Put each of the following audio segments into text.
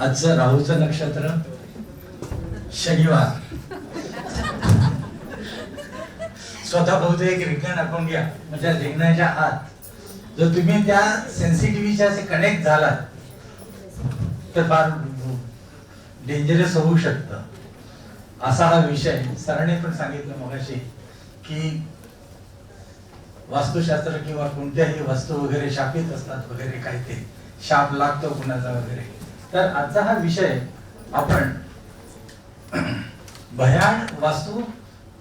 आजचं राहूचं नक्षत्र? शनिवार. स्वतः बहुतेक विज्ञान आपण घ्या. म्हणजे लिहिण्याच्या आत. जर तुम्ही त्या सेन्सिटिव्हिटीच्या असे कनेक्ट झालात तर फार डेंजरस होऊ शकतं. असा हा विषय सरांनी पण सांगितलं मगाशी की वास्तुशास्त्र किंवा कोणत्याही वस्तू वगैरे शापित असतात वगैरे काही ते शाप लागतो कुणाचा वगैरे. तर आजचा हा विषय आपण भयान वास्तू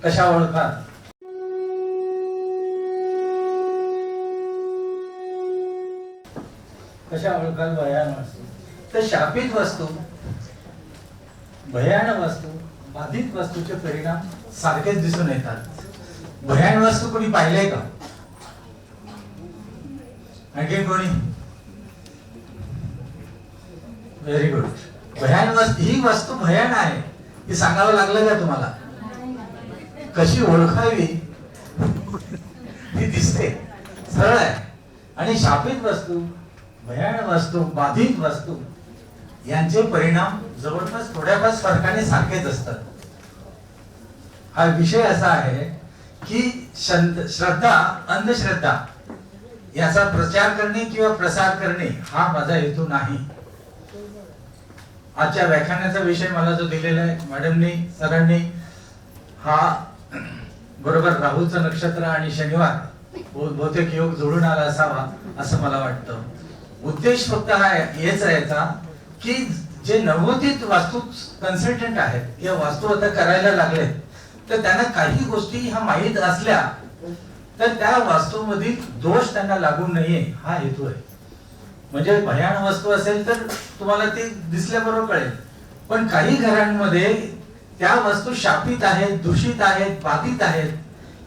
कशा ओळखात? कशा ओळखाल भयान वास्तू? तर शापित वस्तू भयान वस्तू बाधित वस्तूचे परिणाम सारखेच दिसून येतात. भयान वस्तू कोणी पाहिले का? आणखी कोणी? व्हेरी गुड भयान वस्तू ही वस्तू भयान आहे. ती सांगावं लागलं का तुम्हाला? कशी ओळखावी? ती दिसते. सरळ आहे. आणि शापित वस्तू भयान वस्तू बाधित वस्तू यांचे परिणाम जवळपास थोड्याफार फरकाने सारखेच असतात. हा विषय असा आहे की श्रद्धा अंधश्रद्धा याचा प्रचार करणे किंवा प्रसार करणे हा माझा हेतू नाही. आजच्या व्याख्यानाचा विषय मला जो दिलेला आहे मॅडमनी सरांनी हा बरोबर राहूचं नक्षत्र आणि शनिवार बहुतेक योग जोडून आला असावा असं मला वाटतं. उद्देश फक्त हा हेच आहे याचा की जे नवोदित वास्तू कन्सल्टंट आहेत किंवा वास्तू आता करायला लागले तर त्यांना काही गोष्टी ह्या माहीत असल्या तर त्या वास्तूमधील दोष त्यांना लागू नये हा हेतू आहे. म्हणजे भयान वस्तू असेल तर तुम्हाला ती दिसल्याबरोबर कळेल. पण काही घरांमध्ये त्या वस्तू शापित आहेत दूषित आहेत बाधित आहेत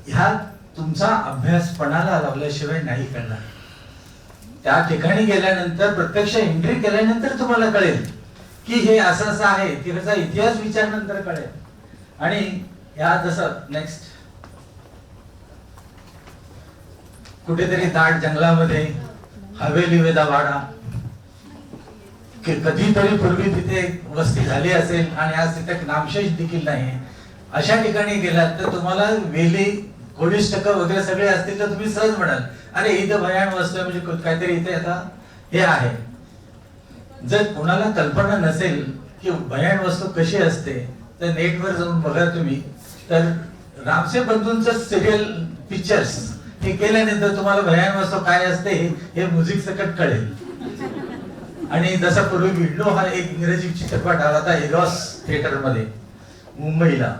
ह्या तुमचा अभ्यास पणाला लावल्याशिवाय नाही कळणार. त्या ठिकाणी गेल्यानंतर प्रत्यक्ष एंट्री केल्यानंतर तुम्हाला कळेल की हे असं असं आहे की त्याचा इतिहास विचारनंतर कळेल. आणि या जसं नेक्स्ट कुठेतरी दाट जंगलामध्ये हवेली वेदा वाडा. की कधीतरी पूर्वी तिथे वस्ती झाली असेल आणि आज तिथे नामशेष देखील नाही अशा ठिकाणी गेलात तर तुम्हाला वेली कोडिष्टक वगैरे सगळे असतील तर तुम्ही सहज म्हणाल अरे इथं भयान वस्तू आहे म्हणजे काहीतरी इथे आता हे आहे. जर कोणाला कल्पना नसेल की भयान वस्तू कशी असते तर नेटवर जाऊन बघा तुम्ही. तर रामसे बंधूंचं सिरियल पिक्चर्स हे केल्यानंतर तुम्हाला भयान वस्तू काय असते हे- म्युझिक सकट कळेल. आणि जसा पूर्वी विंडो हा एक इंग्रजी चित्रपट आला होता एरॉस थिएटरमध्ये मुंबईला.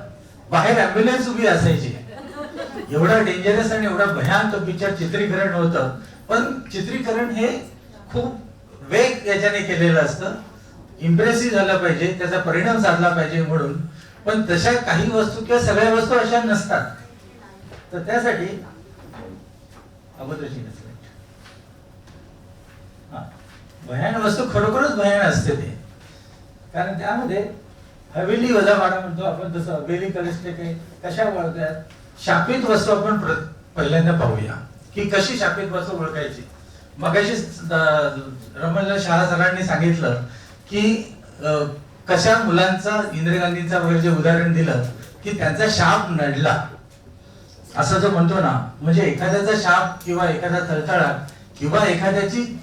बाहेर अँब्युलन्स उभी असायची. एवढा डेंजरस आणि एवढा भयान तो पिक्चर चित्रीकरण होतं. पण चित्रीकरण हे खूप वेग याच्याने केलेलं असतं. इम्प्रेसिव्ह झालं पाहिजे त्याचा परिणाम साधला पाहिजे म्हणून. पण तशा काही वस्तू किंवा सगळ्या वस्तू अशा नसतात. तर त्यासाठी अगोदरची हा. भयान वस्तू खरोखरच भयान असते ते. कारण त्यामध्ये हवेली वजावाडा म्हणतो आपण जसं हवेली कलिस्टे काही कशा वळतात? शापित वस्तू आपण पहिल्यांदा पाहूया. की कशी शापित वस्तू ओळखायची? मगाशी रमणलाल शहा सरांनी सांगितलं की कशा मुलांचा इंदिरा गांधींचा वगैरे जे उदाहरण दिलं की त्यांचा शाप नडला. असं जर म्हणतो ना म्हणजे एखाद्याचा शाप किंवा एखादा तळतळा किंवा एखाद्याची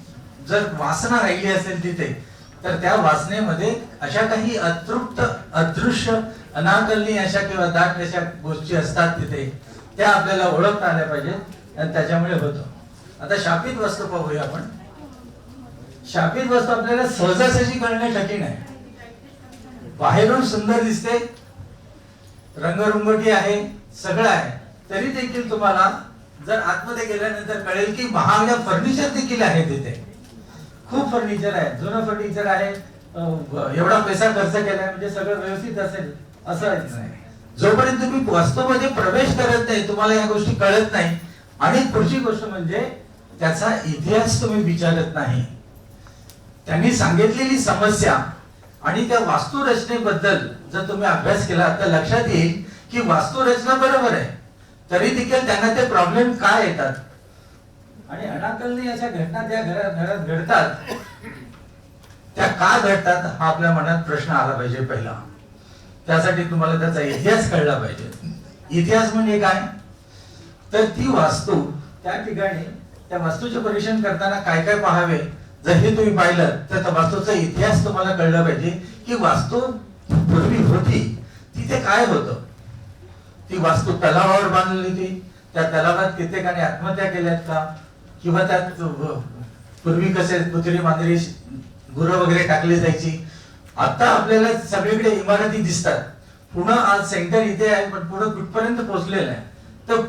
जर वासना राहिली असेल तिथे तर त्या वासनेमध्ये अशा काही अतृप्त अदृश्य अनाकलनी अशा किंवा दाट अशा गोष्टी असतात तिथे त्या आपल्याला ओळखता आल्या पाहिजेत आणि त्याच्यामुळे होतं. आता शापित वस्तू पाहूया आपण. शापित वस्तू आपल्याला सहजासहजी कळणे कठीण आहे. बाहेरून सुंदर दिसते रंगरुंगटी आहे सगळं आहे. तरी देखील तुम्हाला जर आतमध्ये गेल्यानंतर कळेल की महागड्या फर्निचर देखील आहे तिथे. खूप फर्निचर आहे. जुनं फर्निचर आहे. एवढा पैसा खर्च केलाय. म्हणजे सगळं व्यवस्थित असेल असं जोपर्यंत तुम्ही वास्तवमध्ये प्रवेश करत नाही तुम्हाला या गोष्टी कळत नाही. आणि पुढची गोष्ट म्हणजे त्याचा इतिहास तुम्ही विचारत नाही. त्यांनी सांगितलेली समस्या आणि त्या वास्तुरचनेबद्दल जर तुम्ही अभ्यास केला तर लक्षात येईल की वास्तुरचना बरोबर आहे. तरी देखील त्यांना ते प्रॉब्लेम काय येतात? आणि अनाकलनी अशा घटना त्या घरात घरात घडतात. त्या का घडतात हा आपल्या मनात प्रश्न आला पाहिजे पहिला. त्यासाठी तुम्हाला त्याचा इतिहास कळला पाहिजे. इतिहास म्हणजे काय? तर ती वास्तू त्या ठिकाणी त्या वास्तूचे परीक्षण करताना काय काय पाहावे जर हे तुम्ही पाहिलं तर त्या वास्तूचा इतिहास तुम्हाला कळला पाहिजे की वास्तू पूर्वी होती. तिथे काय होतं? ती वास्तू तलावावर बांधलेली होती. त्या तलावात कित्येकाने आत्महत्या केल्यात का? किंवा त्यात पूर्वी कसे कुत्री मांजरी गुरं वगैरे टाकली जायची? आता आपल्याला सगळीकडे इमारती दिसतात. पुन्हा आज सेंटर इथे आहे पण पुढे कुठपर्यंत पोहोचलेलं आहे? तर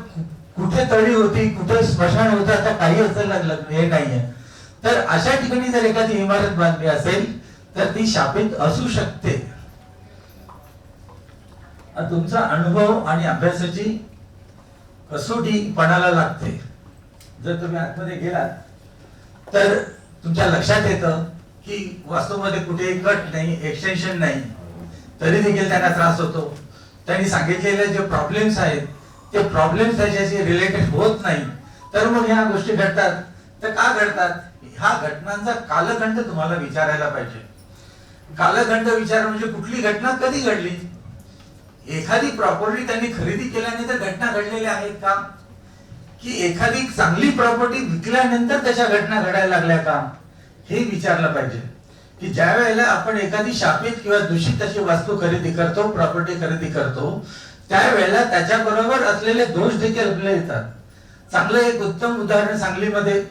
कुठे तळी होती कुठे स्मशान होतं आता काही असं लागलं हे नाहीये. तर अशा ठिकाणी जर एखादी इमारत बांधली असेल तर ती शापित असू शकते. तुमचा अनुभव आणि अभ्यासाची कसोटी पणाला लागते. जर तुम्ही आतमध्ये गेलात तर तुमच्या लक्षात येतं की वास्तवमध्ये कुठेही कट नाही एक्सटेन्शन नाही. तरी देखील त्यांना त्रास होतो. त्यांनी सांगितलेले जे प्रॉब्लेम्स आहेत ते प्रॉब्लेम्स त्याच्याशी रिलेटेड होत नाही. तर मग ह्या गोष्टी घडतात. तर का घडतात? ह्या घटनांचा कालखंड तुम्हाला विचारायला पाहिजे. कालखंड विचार म्हणजे कुठली घटना कधी घडली? एखादी प्रॉपर्टी त्यांनी खरेदी केल्यानंतर घटना घडलेल्या आहेत का? की एखादी चांगली प्रॉपर्टी विकल्यानंतर त्याच्या घटना घडायला लागल्या का? हे विचारलं पाहिजे. की ज्या वेळेला आपण एखादी शापित किंवा दूषित अशी वास्तू खरेदी करतो प्रॉपर्टी खरेदी करतो त्यावेळेला त्याच्याबरोबर असलेले दोष देखील आपल्याला येतात. चांगलं एक उत्तम उदाहरण सांगलीमध्ये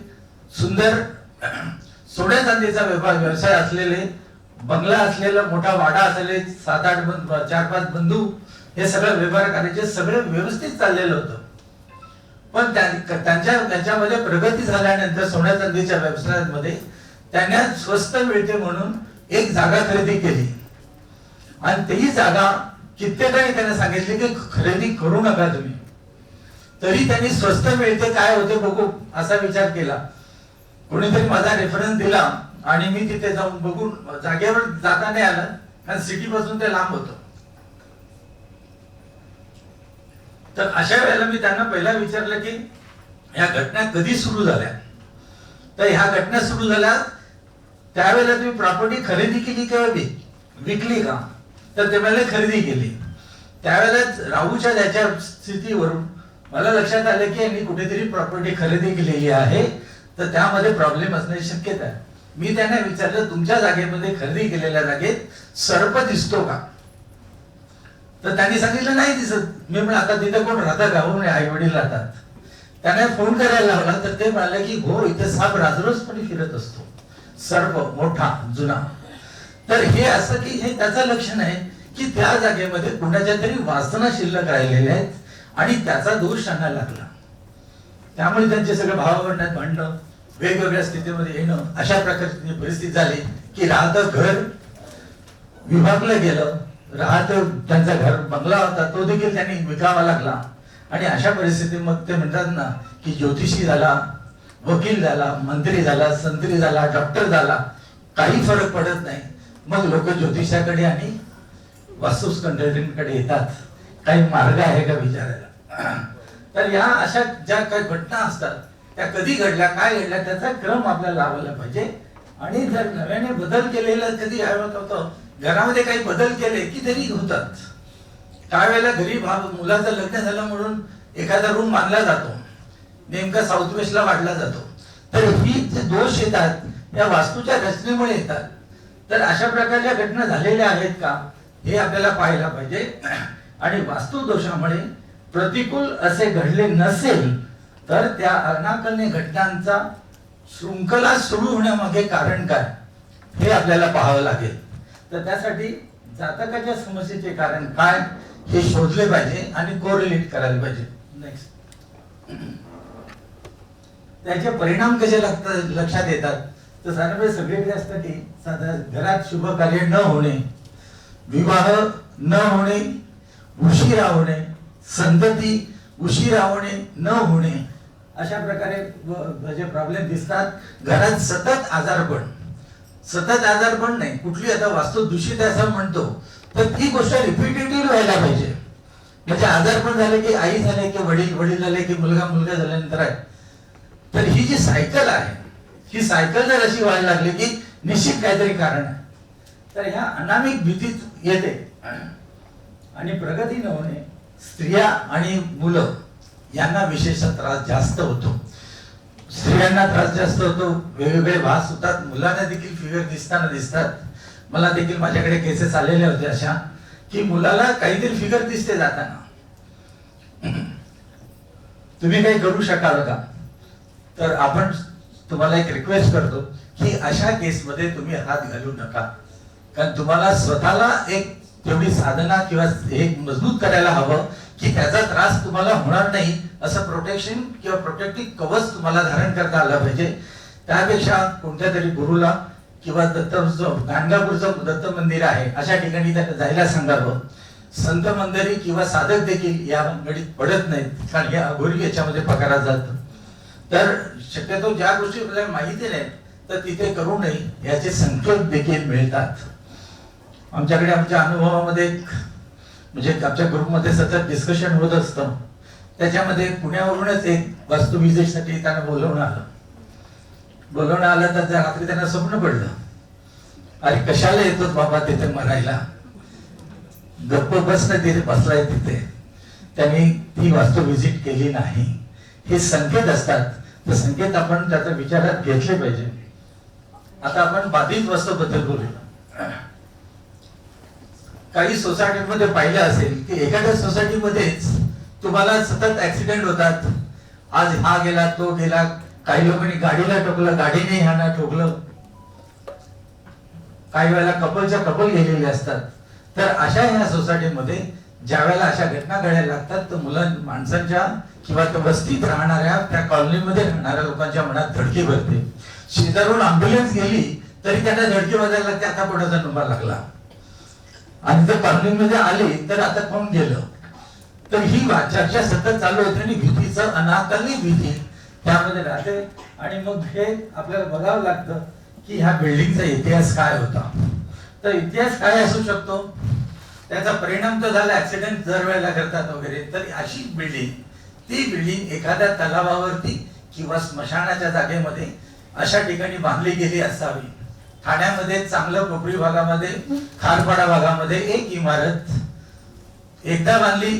सुंदर सोन्या चांदीचा व्यापार व्यवसाय असलेले बंगला असलेला मोठा वाडा असलेले सात आठ चार पाच बंधू हे सगळं व्यवहार करायचे सगळं व्यवस्थित चाललेलं होतं. पण त्यांच्या त्याच्यामध्ये प्रगती झाल्यानंतर सोन्या चांदीच्या व्यवसायामध्ये त्यांना स्वस्त मिळते म्हणून एक जागा खरेदी केली. आणि तेही जागा कित्येकाने त्यांना सांगितले की खरेदी करू नका तुम्ही. तरी त्यांनी स्वस्त मिळते काय होते बघू असा विचार केला. कोणीतरी माझा रेफरन्स दिला. आणि मी तिथे जाऊन बघून जागेवर जाता नाही आलं कारण सिटी पासून ते लांब होत. तर अशा वेळेला मी त्यांना पहिला विचारलं की ह्या घटना कधी सुरू झाल्या? तर ह्या घटना सुरू झाल्या त्यावेळेला तुम्ही प्रॉपर्टी खरेदी केली किंवा विकली का? तर ते मला खरेदी केली. त्यावेळेला राहूच्या त्याच्या स्थितीवरून मला लक्षात आलं की मी कुठेतरी प्रॉपर्टी खरेदी केलेली आहे तर त्यामध्ये प्रॉब्लेम असण्याची शक्यता आहे. मी त्यांना विचारलं तुमच्या जागेमध्ये खरेदी केलेल्या जागेत सर्प दिसतो का? तर त्यांनी सांगितलं नाही दिसत. मी म्हणलं आता तिथे कोण राहता का? हो आई वडील राहतात. त्याने फोन करायला लावला तर ते म्हणाले की हो इथे साप राजरोजपणे फिरत असतो. सर्प मोठा जुना. तर हे असं की हे त्याचं लक्षण आहे की त्या जागेमध्ये कुणाच्या तरी वासना शिल्लक राहिलेल्या आहेत आणि त्याचा दोष त्यांना लागला. त्यामुळे त्यांचे सगळे भावावरणात भांडणं वेगवेगळ्या स्थितीमध्ये येणं अशा प्रकारची परिस्थिती झाली की राहतं घर विभागलं गेलं. राहत त्यांचा घर बंगला होता तो देखील त्यांनी विकावा लागला. आणि अशा परिस्थितीमध्ये ते म्हणतात ना की ज्योतिषी झाला वकील झाला मंत्री झाला संत्री झाला डॉक्टर झाला काही फरक पडत नाही. मग लोक ज्योतिषाकडे आणि वास्तूसकडे येतात. काही मार्ग आहे का विचारायला? तर या अशा ज्या काही घटना असतात त्या कधी घडल्या काय घडल्या त्याचा क्रम आपल्याला लावायला पाहिजे. आणि जर नव्याने बदल केलेला कधी आठवत होतं घरामध्ये काही बदल केले की तरी होतात. त्यावेळेला घरी मुलाचं लग्न झालं म्हणून एखादा रूम मानला जातो. नेमका साऊथ वेस्टला वाढला जातो. तर ही जे दोष येतात या वास्तूच्या रचनेमुळे येतात. तर अशा प्रकारच्या घटना झालेल्या आहेत का हे आपल्याला पाहायला पाहिजे. आणि वास्तू दोषामुळे प्रतिकूल असे घडले नसेल तर त्या अनाकलनीय घटनांचा शृंखला सुरू होण्यामागे कारण काय? हे आपल्याला पाहावं लागेल. तर त्यासाठी जातकाच्या समस्येचे कारण काय हे शोधले पाहिजे आणि कोरिलेट करायला पाहिजे. नेक्स्ट त्याचे परिणाम कसे लागतात लक्षात येतात? तर साधारण सगळे असतात की साधारण घरात शुभ कार्य न होणे विवाह न होणे उशिरा होणे संतती उशिरा होणे न होणे अशा प्रकारे जे म्हणजे प्रॉब्लेम दिसतात. घरात सतत आजारपण सतत आजारपण नाही. कुठली आता वास्तू दूषित आहे असं म्हणतो. तर ती गोष्ट रिपिटेटिव्ह व्हायला पाहिजे. म्हणजे आजारपण झाले की आई झाले की वडील वडील झाले की मुलगा मुलगा झाल्यानंतर आहे. तर ही जी सायकल आहे ही सायकल जर अशी व्हायला लागली की निश्चित काहीतरी कारण आहे. तर ह्या अनामिक भीतीत येते. आणि प्रगती न होणे स्त्रिया आणि मुलं यांना विशेषतः त्रास जास्त होतो. स्त्रियांना त्रास जास्त होतो. वेगवेगळे भास होतात मुलांना देखील फिगर दिसताना दिसतात. मला देखील माझ्याकडे केसेस आलेल्या होत्या अशा की मुलाला काहीतरी फिगर दिसते जाताना. तुम्ही काही करू शकाल का? तर आपण तुम्हाला एक रिक्वेस्ट करतो की अशा केसमध्ये तुम्ही हात घालू नका. कारण तुम्हाला स्वतःला एक तेवढी साधना किंवा एक मजबूत करायला हवं. की त्याचा त्रास तुम्हाला होणार नाही असं प्रोटेक्शन किंवा प्रोटेक्टिव्ह कवच तुम्हाला धारण करता आलं पाहिजे. त्यापेक्षा कोणत्या तरी गुरुला किंवा दत्त गाणगापूरचं दत्त मंदिर आहे अशा ठिकाणी त्यांना जायला सांगावं. संत मंदिरी किंवा साधक देखील या गणित पडत नाहीत कारण या अघोरी याच्यामध्ये पकारात जातं. तर शक्यतो ज्या गोष्टी आपल्याला माहिती नाहीत तर तिथे करू नये याचे संकेत देखील मिळतात. आमच्याकडे आमच्या अनुभवामध्ये एक म्हणजे आमच्या ग्रुपमध्ये सतत डिस्कशन होत असतं. त्याच्यामध्ये पुण्यावरूनच एक वास्तू विजेसाठी त्यांना बोलवणं आलं. बोलवणं आलं तर त्या रात्री त्यांना स्वप्न पडलं. अरे कशाला येतो बाबा तिथे मरायला गप्प बसणं तिथे बसलाय तिथे. त्यांनी ती वास्तू व्हिजिट केली नाही. हे संकेत असतात. तर संकेत आपण त्याचा विचारात घेतले पाहिजे. आता आपण बाधित वस्तूबद्दल बोलूया. काही सोसायटीमध्ये पाहिलं असेल की एखाद्या सोसायटीमध्येच तुम्हाला सतत ऍक्सिडेंट होतात. आज हा गेला तो गेला काही लोकांनी गाडीला ठोकलं गाडीने ह्यांना ठोकलं. काही वेळेला कपलच्या कपल गेलेले असतात. तर अशा ह्या सोसायटीमध्ये ज्या वेळेला अशा घटना घडायला लागतात तर मुलं माणसांच्या किंवा त्या वस्तीत राहणाऱ्या त्या कॉलनीमध्ये राहणाऱ्या लोकांच्या मनात धडकी भरते. शेजारून अँब्युलन्स गेली तरी त्यांना धडकी बजायला लागते आता कोणाचा नंबर लागला. आणि जर कॉलनीमध्ये आले तर आता कोण गेलं? तर ही चर्चा सतत चालू होती आणि भीतीचं अनाकली भीती. त्यामध्ये राहते. आणि मग हे आपल्याला बघावं लागतं की ह्या बिल्डिंगचा इतिहास काय होता. तर इतिहास काय असू शकतो? त्याचा परिणाम तर झाला ऍक्सिडेंट दर वेळेला करतात वगैरे. तर अशी बिल्डिंग ती बिल्डिंग एखाद्या तलावावरती किंवा स्मशानाच्या जागेमध्ये अशा ठिकाणी बांधली गेली असावी. ठाण्यामध्ये चांगलं कोपरी भागामध्ये खारपाडा भागामध्ये एक इमारत एकदा बांधली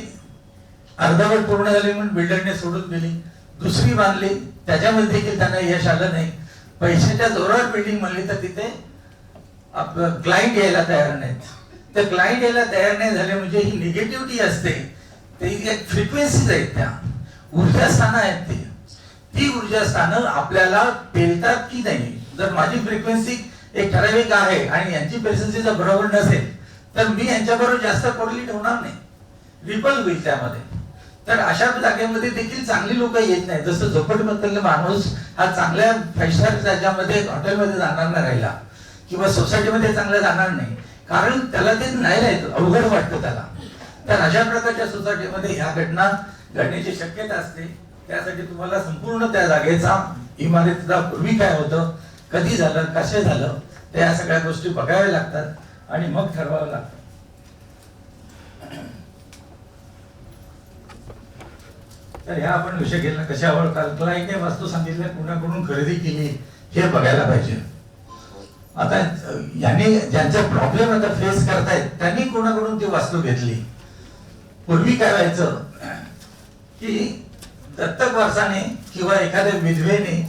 अर्धवट पूर्ण झाली म्हणून बिल्डरने सोडून दिली. दुसरी बांधली त्याच्यामध्ये देखील त्यांना यश आलं नाही. पैशाच्या जोरावर बिल्डिंग म्हणली तर तिथे आपलं क्लायंट यायला तयार नाहीत. तर क्लायंट यायला तयार नाही झाले म्हणजे ही निगेटिव्हिटी असते. ते एक फ्रिक्वेन्सीज आहेत त्या. ऊर्जा स्थानं आहेत ती. ती ऊर्जा स्थानं आपल्याला पेलतात की नाही? जर माझी फ्रिक्वेन्सी एक ठराविक आहे आणि यांची फ्रिक्वेन्सी जर बरोबर नसेल तर मी यांच्याबरोबर जास्त कोडली होणार नाही. रिपल होईल त्यामध्ये. तर अशा जागेमध्ये देखील चांगली लोक येत नाही जसं झोपडमधला माणूस हा चांगल्या फॅशन स्टार त्याच्यामध्ये हॉटेलमध्ये जाणार नाही राहिला. किंवा सोसायटीमध्ये चांगला जाणार नाही. कारण त्याला ते नाही राहत अवघड वाटतं त्याला. तर अशा प्रकारच्या सोसायटीमध्ये ह्या घटना घडण्याची शक्यता असते. त्यासाठी तुम्हाला संपूर्ण त्या जागेचा इमारतीचा पूर्वी काय होतं कधी झालं कसे झालं त्या सगळ्या गोष्टी बघाव्या लागतात आणि मग ठरवावं लागतं. तर ह्या आपण विषय घेतला कशावर क्लायंटने वास्तू सांगितल्या कुणाकडून खरेदी केली हे बघायला पाहिजे. आता यांनी ज्यांचा प्रॉब्लेम आता फेस करतायत त्यांनी कोणाकडून ती वास्तू घेतली? पूर्वी काय व्हायचं की दत्तक वारसाने किंवा एखाद्या विधवेने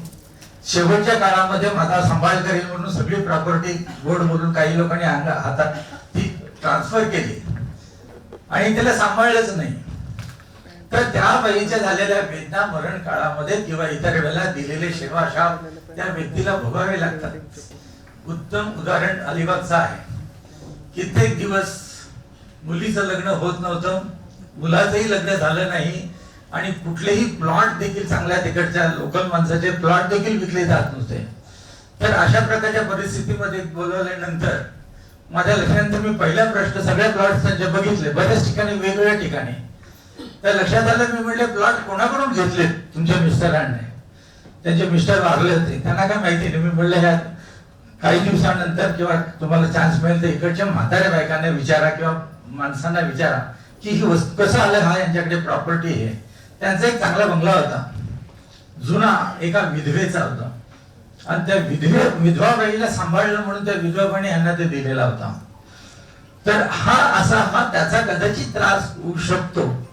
शेवटच्या काळामध्ये माझा सांभाळ करेल म्हणून सगळी प्रॉपर्टी बोर्ड मधून काही लोकांनी अंगा- हातात ती ट्रान्सफर केली. आणि त्याला सांभाळलंच नाही. तर त्या बाईच्या झालेल्या वेदना मरण काळामध्ये किंवा इतर वेळेला दिलेले सेवा शाप त्या व्यक्तीला भोगावे लागतात. उत्तम उदाहरण अलिबागचं आहे. कित्येक दिवस मुलीचं लग्न होत नव्हतं. मुलाचंही लग्न झालं नाही. आणि कुठलेही प्लॉट देखील चांगल्या तिकडच्या लोकल माणसाचे प्लॉट देखील विकले जात नव्हते. तर अशा प्रकारच्या परिस्थितीमध्ये बोलवल्यानंतर माझ्या लक्षात मी पहिला प्रश्न सगळ्या प्लॉट त्यांचे बघितले. बऱ्याच ठिकाणी वेगवेगळ्या ठिकाणी. तर लक्षात आलं मी म्हटले प्लॉट कोणाकडून घेतले तुमच्या मिस्टरांनी त्यांचे मिस्टर वारले होते. त्यांना काय माहिती नाही. मी म्हणलं ह्या काही दिवसानंतर किंवा तुम्हाला चान्स मिळेल तर इकडच्या म्हाताऱ्या बायकांना विचारा किंवा माणसांना विचारा की ही वस्तू कसं आलं? हा यांच्याकडे प्रॉपर्टी आहे. त्यांचा एक चांगला बंगला होता. जुना एका विधवेचा होता. आणि त्या विधवे विधवा बाईला सांभाळलं म्हणून त्या विधवाबाने यांना ते दिलेला होता. तर हा असा हा त्याचा कदाचित त्रास होऊ शकतो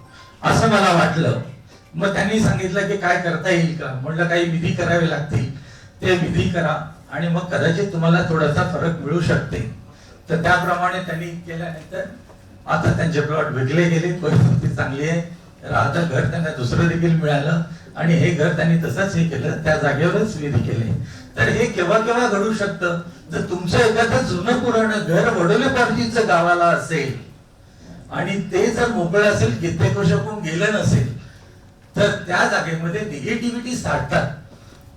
असं मला वाटलं. मग त्यांनी सांगितलं की काय करता येईल का? म्हटलं काही विधी करावे लागतील. ते विधी करा आणि मग कदाचित तुम्हाला थोडासा फरक मिळू शकते. तर त्याप्रमाणे त्यांनी केल्यानंतर आता त्यांचे प्लॉट विकले गेले परिस्थिती चांगली आहे. राहतं घर त्यांना दुसरं देखील मिळालं आणि हे घर त्यांनी तसंच हे केलं त्या जागेवरच विधी केले. तर हे केव्हा केव्हा घडू शकतं? जर तुमचं एखादं जुनं पुराणं घर वडोले पार्टीचं गावाला असेल आणि ते जर मोकळं असेल कित्येक वर्षापून गेलं नसेल तर त्या जागेमध्ये निगेटिव्हिटी साठतात.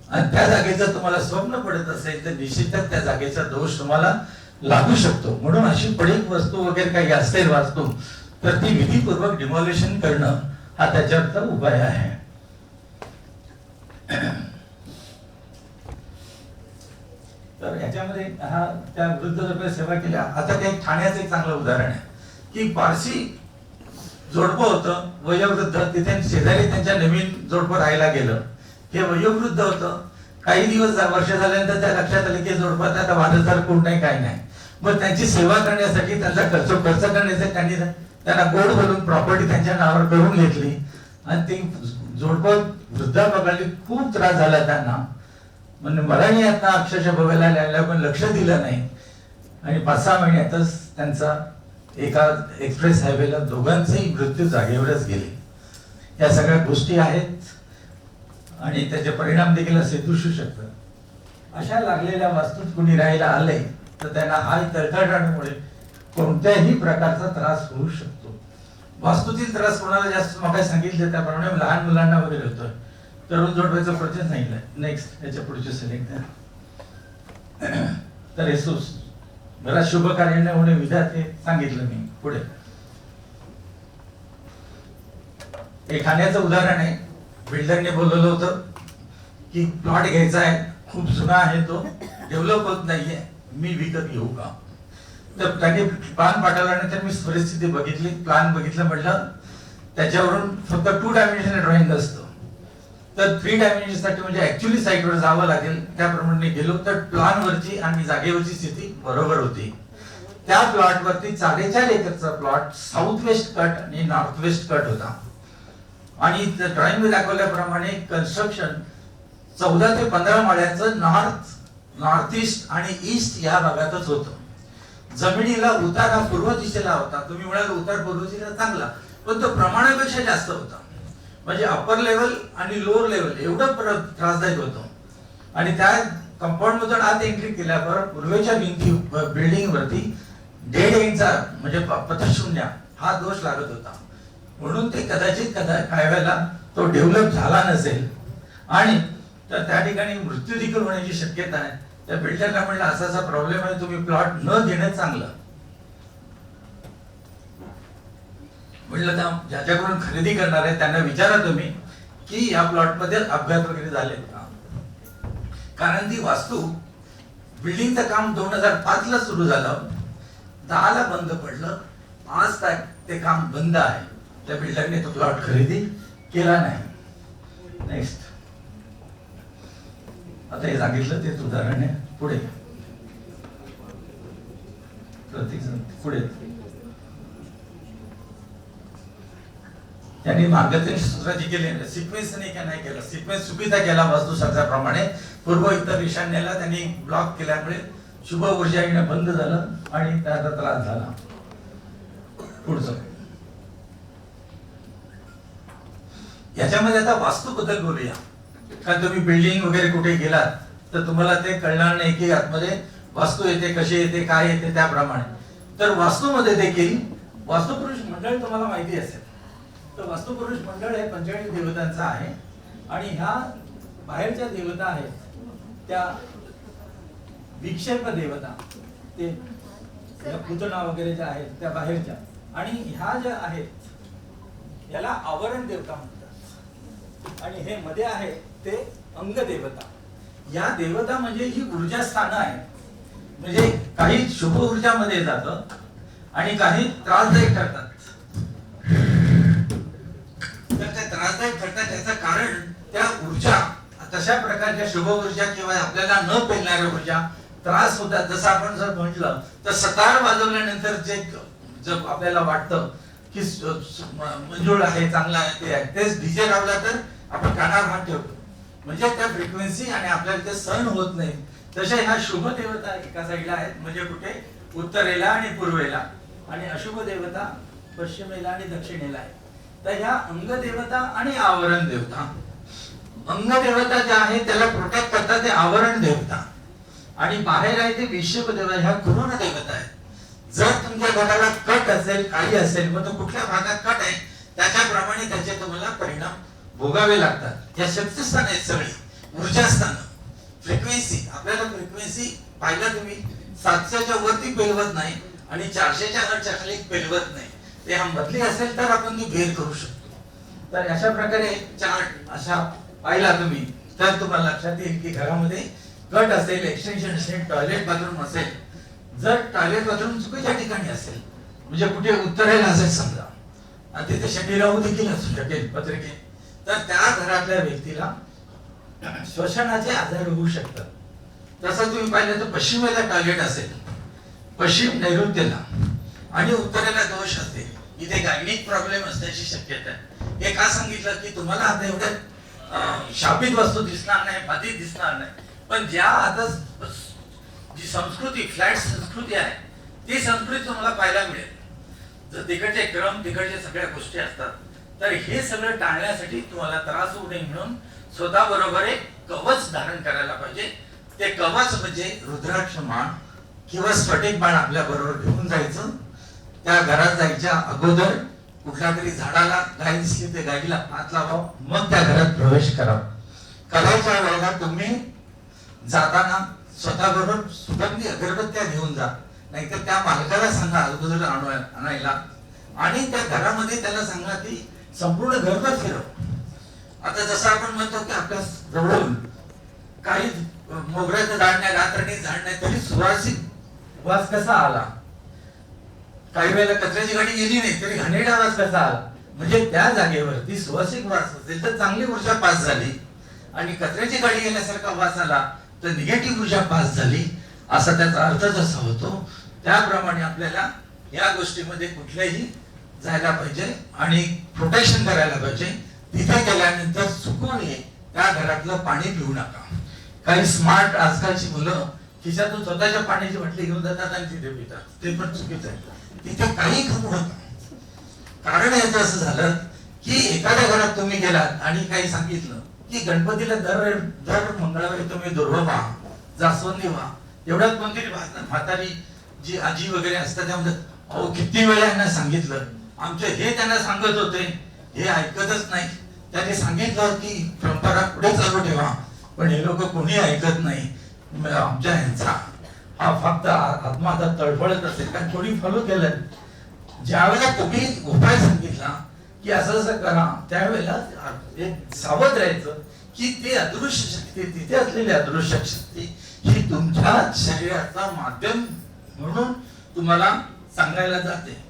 आणि त्या जागेचं तुम्हाला स्वप्न पडत असेल तर निश्चितच त्या जागेचा दोष तुम्हाला लागू शकतो. म्हणून अशी पडीक वस्तू वगैरे काही असेल वास्तू तर ती विधीपूर्वक डिमॉलिशन करणं हा त्याच्यावरचा उपाय आहे तर याच्यामध्ये हा त्या वृद्ध सेवा केल्या. आता काही ठाण्याचं एक चांगलं उदाहरण आहे. की पारसी जोडपं होतं वयोवृद्ध तिथे शेजारी त्यांच्या नवीन जोडपं राहायला गेलं. हे वयोवृद्ध होतं. काही दिवस वर्ष झाल्यानंतर त्या लक्षात आलं की जोडपात आता वारसदार कोण नाही काय नाही. मग त्यांची सेवा करण्यासाठी त्यांचा खर्च खर्च करण्यासाठी त्यांनी त्यांना गोड भरून प्रॉपर्टी त्यांच्या नावावर करून घेतली. आणि ती जोडपं वृद्धापकाळी खूप त्रास झाला त्यांना. म्हणजे मलाही आता अक्षरशः बघायला लागला पण लक्ष दिलं नाही. आणि पाच सहा महिन्यातच त्यांचा एका एक्सप्रेस हायवेला दोघांचेही मृत्यू जागेवरच गेले. या सगळ्या गोष्टी आहेत. आणि त्याचे परिणाम देखील असे दिसू शकतात. अशा लागलेल्या वास्तूत कुणी राहायला आले तर त्यांना हाल तळतळामुळे कोणत्याही प्रकारचा त्रास होऊ शकतो. वास्तूतील त्रास कोणाला जास्त मग सांगितलं त्याप्रमाणे लहान मुलांना वगैरे होतं. तरुण जोडवायचा प्रश्न सांगितलं. नेक्स्ट याच्या पुढचे सिलेक्ट तर येसूस घरात शुभ कार्य न होणे विधात हे सांगितलं मी. पुढे. हे खाण्याचं उदाहरण आहे. बिल्डरने बोलवलं होतं की प्लॉट घ्यायचा आहे. खूप जुना आहे तो. डेव्हलप होत नाहीये. मी विकत घेऊ का? तर त्यांनी प्लान पाठवल्यानंतर मी परिस्थिती बघितली. प्लान बघितलं म्हटलं त्याच्यावरून फक्त टू डायमेन्शन ड्रॉइंग असतं. तर थ्री डायमेन्शनसाठी म्हणजे ऍक्च्युली साईटवर जावं लागेल. त्याप्रमाणे गेलो. तर प्लान वरची आणि जागेवरची स्थिती बरोबर होती. त्या प्लॉट वरती साडेचार एकरचा प्लॉट साऊथ वेस्ट कट आणि नॉर्थ वेस्ट कट होता. आणि ड्रॉइंग दाखवल्याप्रमाणे कन्स्ट्रक्शन चौदा ते पंधरा माळ्याचं नॉर्थ नॉर्थ ईस्ट आणि ईस्ट या भागातच होतं. जमिनीला उतार हा पूर्व दिशेला होता. तुम्ही म्हणाल उतार पूर्व दिशेला चांगला पण तो प्रमाणापेक्षा जास्त होता. म्हणजे अप्पर लेवल आणि लोअर लेवल एवढं त्रासदायक होतं. आणि त्या कंपाऊंड मधून आत एंट्री केल्यावर पूर्वेच्या भिंती बिल्डिंग वरती डेड एंडचा म्हणजे पथशून्य हा दोष लागत होता. म्हणून ते कदाचित कदा काय वेळेला तो डेव्हलप झाला नसेल. आणि तर त्या ठिकाणी मृत्यू देखील होण्याची शक्यता आहे. त्या बिल्डरला म्हणलं असा असा प्रॉब्लेम आहे तुम्ही प्लॉट न देणं चांगलं. म्हटलं त्या ज्याच्याकडून खरेदी करणार आहे त्यांना विचारा तुम्ही की या प्लॉटमध्ये अपघात वगैरे झाले का? कारण ती वास्तू बिल्डिंगचं काम दोन हजार पाच ला सुरू झालं. दहाला बंद पडलं. आज तक ते काम बंद आहे. त्या बिल्डरने तो प्लॉट खरेदी केला नाही. नेक्स्ट आता हे सांगितलं तेच उदाहरण आहे. पुढे. प्रतीक पुढे. त्यांनी मार्गदर्शन केले. सिक्वेन्सने का नाही केलं? सिक्वेन्स चुकीचा केला वास्तुशास्त्राप्रमाणे पूर्व इतर ईशान्येला त्यांनी ब्लॉक केल्यामुळे शुभ ऊर्जा येणं बंद झालं आणि त्याचा त्रास झाला. पुढचं. याच्यामध्ये आता वास्तूबद्दल बोलूया. कारण तुम्ही बिल्डिंग वगैरे कुठे गेलात तर तुम्हाला ते कळणार नाही की आतमध्ये वास्तू येते कशी येते काय येते त्याप्रमाणे. तर वास्तूमध्ये देखील वास्तुपुरुष मंडळ तुम्हाला माहिती असेल. तर वास्तुपुरुष मंडळ हे पंचाळीस देवतांचं आहे आणि ह्या बाहेरच्या देवता आहेत त्या विक्षेप देवता. ते पुतणा पुतना वगैरे ज्या आहेत त्या बाहेरच्या. आणि ह्या ज्या आहेत याला आवरण देवता म्हणतात. आणि हे मध्ये आहे ते अंग देवता या देवता म्हणजे ही ऊर्जा स्थानं आहेत. म्हणजे काही शुभ ऊर्जा मध्ये जातं आणि काही त्रासदायक ठरतात. तर त्या त्रासदायक ठरतात त्याचं कारण त्या ऊर्जा तशा प्रकारच्या शुभ ऊर्जा किंवा आपल्याला न पेलणाऱ्या ऊर्जा त्रास होतात. जसं आपण जर म्हटलं तर सतार वाजवल्यानंतर जे जर आपल्याला वाटतं की मंजूळ आहे चांगला आहे ते आहे. तेच डीजे लावला तर आपण कानावर हात ठेवतो. म्हणजे त्या फ्रिक्वेन्सी आणि आपल्याला ते सहन होत नाही. तशा ह्या शुभ देवता एका साईडला आहेत. म्हणजे कुठे? उत्तरेला आणि पूर्वेला. आणि अशुभ देवता पश्चिमेला आणि दक्षिणेला आहे तर ह्या अंगदेवता आणि आवरण देवता. अंगदेवता ज्या आहे त्याला प्रोटेक्ट करतात ते आवरण देवता. आणि बाहेर आहे ते विषभ देवता ह्या कुरुण देवता आहे जर तुमच्या घराला कट असेल काही असेल मग तो कुठल्या भागात कट आहे त्याच्याप्रमाणे त्याचे तुम्हाला परिणाम भोगावे लागतात. या शक्तिस्थान आहेत सगळी. ऊर्जास्थान. फ्रिक्वेन्सी आपल्याला फ्रिक्वेन्सी पाहिलं तुम्ही. सातशेच्या वरती पेलवत नाही आणि चारशेच्या वरच्या खाली पेलवत नाही. ते हा मधली असेल तर आपण ती बेर करू शकतो. तर अशा प्रकारे चार्ट अशा पाहिला तुम्ही तर तुम्हाला लक्षात येईल की घरामध्ये कट असेल एक्सटेन्शन असेल टॉयलेट बाथरूम असेल. जर टॉयलेट बाथरूम चुकीच्या ठिकाणी असेल म्हणजे कुठे उत्तरेला असेल समजा आणि तिथे शनी राहू देखील असू शकेल पत्रिके तर त्या घरातल्या व्यक्तीला श्वसनाचे आजार होऊ शकतात. तसं तुम्ही पाहिलं तर पश्चिमेला टॉयलेट असेल. पश्चिम नैऋत्येला. आणि उत्तरेला दोष असते. इथे गायनिक प्रॉब्लेम असण्याची शक्यता आहे. हे का सांगितलं की तुम्हाला आता एवढ्या शापित वस्तू दिसणार नाही बाधित दिसणार नाही. पण ज्या आता जी संस्कृती फ्लॅट संस्कृती आहे ती संस्कृती तुम्हाला पाहायला मिळेल. जर तिकडचे क्रम तिकडच्या सगळ्या गोष्टी असतात. तर हे सगळं टाळण्यासाठी तुम्हाला त्रास होऊ नये म्हणून स्वतः बरोबर एक कवच धारण करायला पाहिजे. ते कवच म्हणजे रुद्राक्ष माण किंवा स्फटिक बाण आपल्या बरोबर घेऊन जायचं. त्या घरात जायच्या अगोदर कुठल्या तरी झाडाला गाय दिसली ते गायीला हात लावावं. मग त्या घरात प्रवेश करावा. करायच्या वेळेला तुम्ही जाताना स्वतः बरोबर सुगंधी अगरबत्त्या घेऊन जा. नाहीतर त्या मालकाला सांगा अगोदर आणायला. आणि त्या घरामध्ये त्याला सांगा की संपूर्ण घरभर फिरव. आता जसं आपण म्हणतो की आपल्या जवळून काही मोगऱ्याचं झाड नाही रात्रणी झाड नाही तरी सुवासिक वास कसा आला? काही वेळेला कचऱ्याची गाडी गेली नाही तरी घाणेरडा वास कसा आला? म्हणजे त्या जागेवरती सुवासिक वास असेल तर चांगली ऊर्जा पास झाली. आणि कचऱ्याची गाडी गेल्यासारखा वास आला तर निगेटिव्ह ऊर्जा पास झाली असा त्याचा अर्थ जसा होतो. त्याप्रमाणे आपल्याला या गोष्टीमध्ये कुठल्याही जायला पाहिजे आणि प्रोटेक्शन करायला पाहिजे. तिथे गेल्यानंतर चुकून ये. त्या घरातलं पाणी पिऊ नका. काही स्मार्ट आजकालची मुलं खिशातून स्वतःच्या पाण्याची बाटली घेऊन जातात आणि तिथे पितात. ते पण चुकीचं आहे. तिथे काही करू नका. कारण याचं असं झालं की एखाद्या घरात तुम्ही गेलात आणि काही सांगितलं की गणपतीला दर दर मंगळवारी तुम्ही दुर्वा व्हा जास्वंदी व्हा. एवढ्यात कोणतरी म्हातारी जी आजी वगैरे असतात त्यामध्ये अहो किती वेळा यांना सांगितलं? आमचे हे त्यांना सांगत होते हे ऐकतच नाही. त्यांनी सांगितलं की परंपरा पुढे चालू ठेवा पण हे लोक कोणी ऐकत नाही. आमच्या ह्यांचा हा फक्त आत्मा आता तळफळत असेल. कारण कोणी फॉलो केलं ज्यावेळेला तुम्ही उपाय सांगितला की असं असं करा त्यावेळेला एक सावध राहायचं की ते अदृश्य शक्ती तिथे असलेली अदृश्य शक्ती ही तुमच्या शरीराचा माध्यम म्हणून तुम्हाला सांगायला जाते.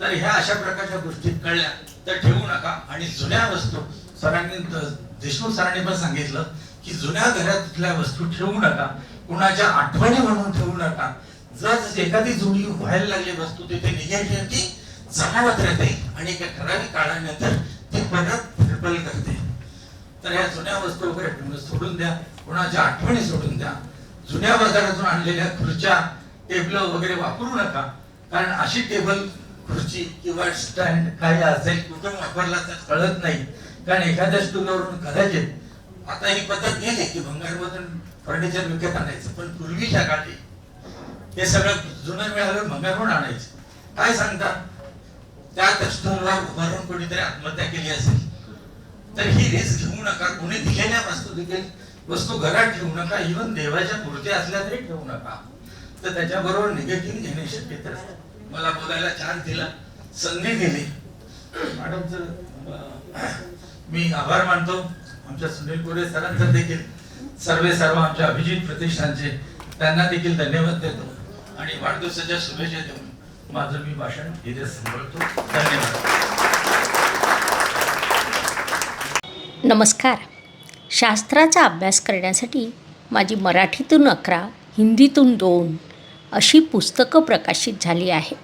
तर ह्या अशा प्रकारच्या गोष्टी कळल्या तर ठेवू नका. आणि जुन्या वस्तू सरांनी देशमुख सरांनी पण सांगितलं की जुन्या घरातल्या वस्तू ठेवू नका कुणाच्या आठवणी म्हणून ठेवू नका. जर एखादी जुनी व्हायला लागली वस्तू तिथे निगेटिव्हिटी जमावत राहते आणि एका ठराविक काळानंतर ती परत रिपल करते. तर ह्या जुन्या वस्तू वगैरे सोडून द्या कुणाच्या आठवणी सोडून द्या. जुन्या बाजारातून आणलेल्या खुर्च्या टेबल वगैरे वापरू नका. कारण अशी टेबल खुर्ची किंवा स्टँड काही असेल कुठून वापरला तर कळत नाही. कारण एखाद्या स्टूलवरून कदाचित आता ही पद्धत गेली की भंगारमधून फर्निचर विकत आणायचं. पण पूर्वीच्या काळी हे सगळं जुनं मिळालं भंगारहून आणायचं. काय सांगतात त्या स्टूलवर उभारून कोणीतरी आत्महत्या केली असेल. तर ही रिस्क घेऊ नका. कोणी दिलेल्या वस्तू देखील वस्तू घरात ठेवू नका. इव्हन देवाच्या मूर्ती असल्या तरी ठेवू नका. तर त्याच्याबरोबर निगेटिव्ह घेणे शक्यता असते. मला बोलायला चान्स दिला संधी दिली. मॅडमचं मी आभार मानतो. आमच्या सुनील कोरे सरांचं देखील सर्वे सर्व आमच्या अभिजित प्रतिष्ठानचे त्यांना देखील धन्यवाद देतो. आणि वाढदिवसाच्या शुभेच्छा देऊन माझं मी भाषण इथे संपवतो धन्यवाद. नमस्कार. शास्त्राचा अभ्यास करण्यासाठी माझी मराठीतून अकरा हिंदीतून दोन अशी पुस्तकं प्रकाशित झाली आहेत.